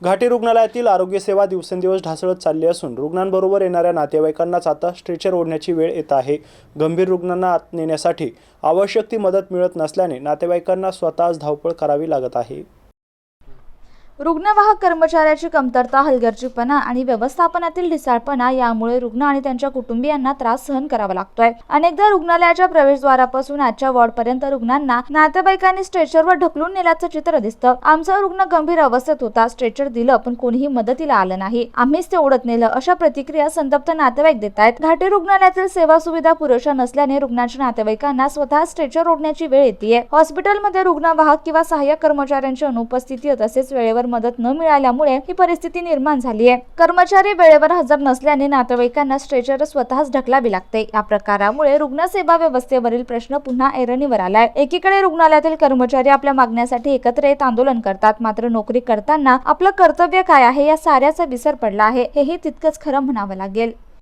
घाटी रुग्णालयातील आरोग्यसेवा दिवसेंदिवस ढासळत चालली असून रुग्णांबरोबर येणाऱ्या नातेवाईकांनाच आता स्ट्रेचर ओढण्याची वेळ येत आहे. गंभीर रुग्णांना आत नेण्यासाठी आवश्यक ती मदत मिळत नसल्याने नातेवाईकांना स्वतःच धावपळ करावी लागत आहे. रुग्णवाहक कर्मचाऱ्याची कमतरता हलगर्जीपणा आणि व्यवस्थापनातील ढिसाळपणा यामुळे रुग्ण आणि त्यांच्या कुटुंबियांना त्रास सहन करावा लागतोय. अनेकदा रुग्णालयाच्या प्रवेशद्वारापासून आजच्या वॉर्डपर्यंत रुग्णांना नातेवाईकांनी स्ट्रेचरवर ढकलून नेल्याचं चित्र दिसतं. आमचा रुग्ण गंभीर अवस्थेत होता स्ट्रेचर दिलं पण कोणीही मदतीला आलं नाही. आम्हीच ते ओढत नेलं अशा प्रतिक्रिया संतप्त नातेवाईक देत आहेत. घाटी रुग्णालयातील सेवा सुविधा पुरेशा नसल्याने रुग्णाच्या नातेवाईकांना स्वतः स्ट्रेचर ओढण्याची वेळ येते हॉस्पिटलमध्ये रुग्णवाहक किंवा सहाय्यक कर्मचाऱ्यांची अनुपस्थिती तसेच वेळेवर वेळेवर मदत न मिळाल्यामुळे ही परिस्थिती निर्माण झाली आहे कर्मचारी वेळेवर हजर नसल्याने नातेवाईकांना स्ट्रेचर स्वतःच ढकलावी लागते. या प्रकारामुळे रुग्णसेवा व्यवस्थेवरील प्रश्न पुन्हा ऐरणीवर आलाय. एकीकडे रुग्णालयातील कर्मचारी आपल्या मागण्यासाठी एकत्र येत आंदोलन करतात. मात्र नोकरी करताना आपलं कर्तव्य काय आहे या साऱ्याचा विसर पडला आहे. हेही तितकंच खरं म्हणावं लागेल.